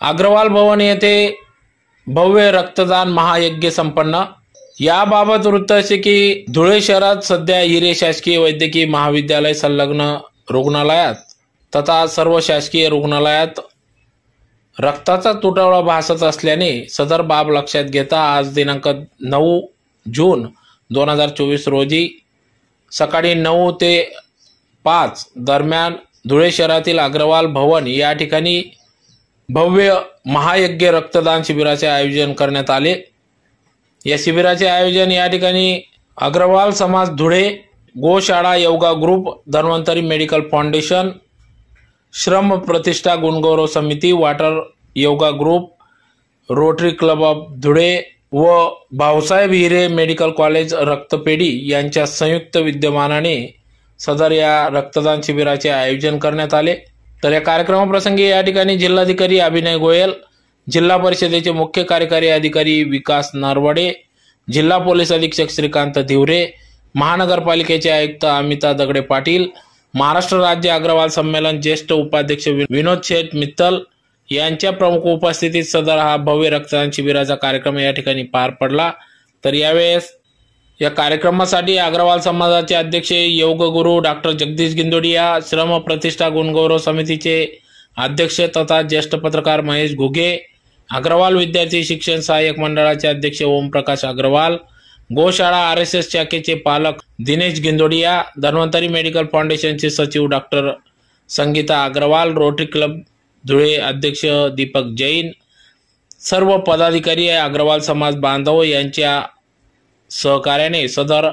अग्रवाल भवन येथे भव्य रक्तदान महायज्ञ संपन्न. याबाबत वृत्त असे की धुळे शहरात सध्या हिरे शासकीय वैद्यकीय महाविद्यालय संलग्न रुग्णालयात तथा सर्व शासकीय रुग्णालयात रक्ताचा तुटवडा भासत असल्याने सदर बाब लक्षात घेता आज दिनांक नऊ जून दोन हजार चोवीस रोजी सकाळी नऊ ते पाच दरम्यान धुळे शहरातील अग्रवाल भवन या ठिकाणी भव्य महायज्ञ रक्तदान शिबिराचे आयोजन करण्यात आले. या शिबिराचे आयोजन या ठिकाणी अग्रवाल समाज धुळे गोशाळा yoga group Dhanvantari medical foundation श्रम प्रतिष्ठा गुणगौरव समिती water yoga group rotary club of Dhule व भाऊसाहेब हिरे मेडिकल कॉलेज रक्तपेढी यांच्या संयुक्त विद्यमानाने सदर या रक्तदान शिबिराचे आयोजन करण्यात आले. तर या कार्यक्रमाप्रसंगी या ठिकाणी जिल्हाधिकारी अभिनय गोयल जिल्हा परिषदेचे मुख्य कार्यकारी अधिकारी विकास नारवडे जिल्हा पोलीस अधीक्षक श्रीकांत धिवरे महानगरपालिकेचे आयुक्त अमिता दगडे पाटील महाराष्ट्र राज्य अग्रवाल संमेलन ज्येष्ठ उपाध्यक्ष विनोद शेठ मित्तल यांच्या प्रमुख उपस्थितीत सदर हा भव्य रक्तदान शिबिराचा कार्यक्रम या ठिकाणी पार पडला. तर यावेळेस या कार्यक्रमासाठी अग्रवाल समाजाचे अध्यक्ष योगगुरू डॉक्टर जगदीश गिंदोडिया श्रम प्रतिष्ठा गुणगौरव समितीचे अध्यक्ष तथा ज्येष्ठ पत्रकार महेश घुगे अग्रवाल विद्यार्थी शिक्षण सहाय्यक मंडळाचे अध्यक्ष ओमप्रकाश अग्रवाल गोशाळा आर एस एस शाखेचे पालक दिनेश गिंदोडिया धन्वंतरी मेडिकल फाउंडेशनचे सचिव doctor Sangeeta Agrawal rotary club Dhule अध्यक्ष दीपक जैन सर्व पदाधिकारी अग्रवाल समाज बांधव यांच्या सहकार्याने सदर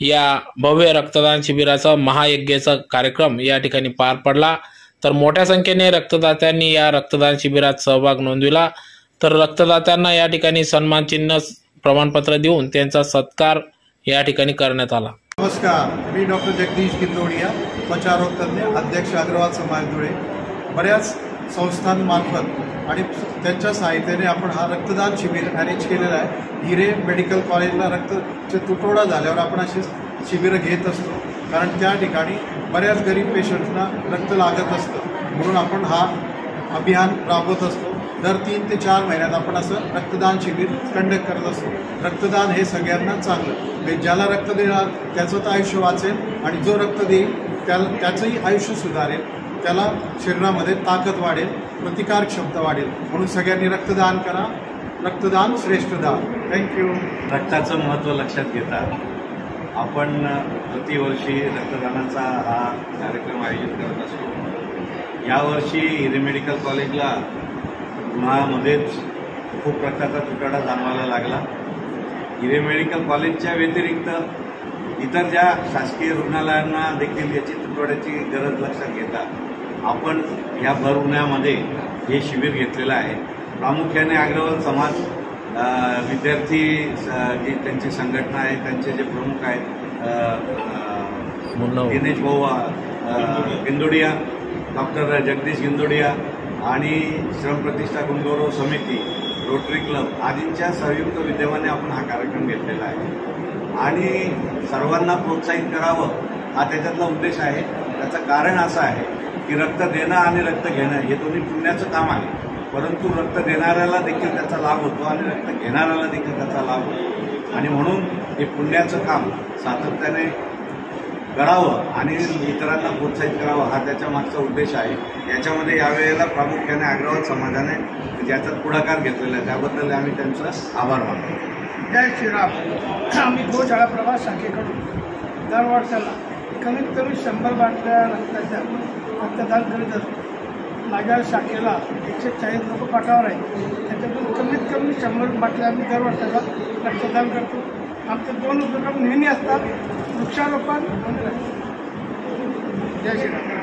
या भव्य रक्तदान शिबिराचा महायज्ञाचा कार्यक्रम या ठिकाणी पार पडला. तर मोठ्या संख्येने रक्तदात्यांनी या रक्तदान शिबिरात सहभाग नोंदविला. तर रक्तदात्यांना या ठिकाणी सन्मान चिन्ह प्रमाणपत्र देऊन त्यांचा सत्कार या ठिकाणी करण्यात आला. नमस्कार मी डॉक्टर जगदीश गिंदोडिया त्वचारोग तज्ज्ञ अध्यक्ष अग्रवाल समाज धुळे बऱ्याच संस्थांमार्फत आणि त्यांच्या साहित्याने आपण हा रक्तदान शिबिर अरेंज केलेलं आहे. हिरे मेडिकल कॉलेजला रक्तचे तुटवडा झाल्यावर आपण असे शिबिरं घेत असतो. कारण त्या ठिकाणी बऱ्याच गरीब पेशंट्सना रक्त लागत असतं. म्हणून आपण हा अभियान राबवत असतो. दर तीन ते चार महिन्यात आपण असं रक्तदान शिबिर कंडक्ट करत असतो. रक्तदान हे सगळ्यांना चांगलं. म्हणजे ज्याला रक्त देणार त्याचं तर आयुष्य वाचेल आणि जो रक्त देईल त्याला त्याचंही आयुष्य सुधारेल. त्याला शरीरामध्ये ताकद वाढेल प्रतिकार क्षमता वाढेल. म्हणून सगळ्यांनी रक्तदान करा. रक्तदान श्रेष्ठ दान. थँक्यू रक्ताचं महत्त्व लक्षात घेता. आपण प्रतिवर्षी रक्तदानाचा हा कार्यक्रम आयोजित करत असतो. यावर्षी हिरे मेडिकल कॉलेजला उन्हाळ्यामध्येच खूप रक्ताचा तुटवडा जाणवायला लागला. हिरे मेडिकल कॉलेजच्या व्यतिरिक्त इतर ज्या शासकीय रुग्णालयांना देखील याची तुटवड्याची गरज लक्षात घेता. आपण ह्या भर उन्हाळ्यामध्ये हे शिबिर घेतलेलं आहे. प्रामुख्याने अग्रवाल समाज विद्यार्थी जी त्यांची संघटना आहे त्यांचे जे प्रमुख आहेत दिनेश भाऊ गिंदोडिया डॉक्टर जगदीश गिंदोडिया आणि श्रमप्रतिष्ठा गुणगौरव समिती रोटरी क्लब आदींच्या संयुक्त विद्यमाने आपण हा कार्यक्रम घेतलेला आहे. आणि सर्वांना प्रोत्साहित करावं हा त्याच्यातला उद्देश आहे. त्याचं कारण असं आहे की रक्त देणं आणि रक्त घेणं हे दोन्ही पुण्याचं काम आहे. परंतु रक्त देणाऱ्याला देखील त्याचा लाभ होतो आणि रक्त घेणाऱ्याला देखील त्याचा लाभ होतो. आणि म्हणून हे पुण्याचं काम सातत्याने करावं आणि इतरांना प्रोत्साहित करावं हा त्याच्या मागचा उद्देश आहे. याच्यामध्ये यावेळेला प्रामुख्याने अग्रवाल समाजाने ज्याचा पुढाकार घेतलेला आहे त्याबद्दल आम्ही त्यांचा आभार मानतो. जय श्रीराम. आम्ही गोशाळा प्रवास शाखेकडून दरवर्षाला कमीत कमी शंभर बाटल्या रक्ताच्या रक्तदान करीत असतो. माझ्या शाखेला एकशे चाळीस लोक पाठावर आहेत. त्याच्यातून कमीत कमी शंभर बाटल्या आम्ही दर वर्षाला रक्तदान करतो. आमचे दोन उपक्रम नेहमी असतात. वृक्षारोपण जय श्रीराम.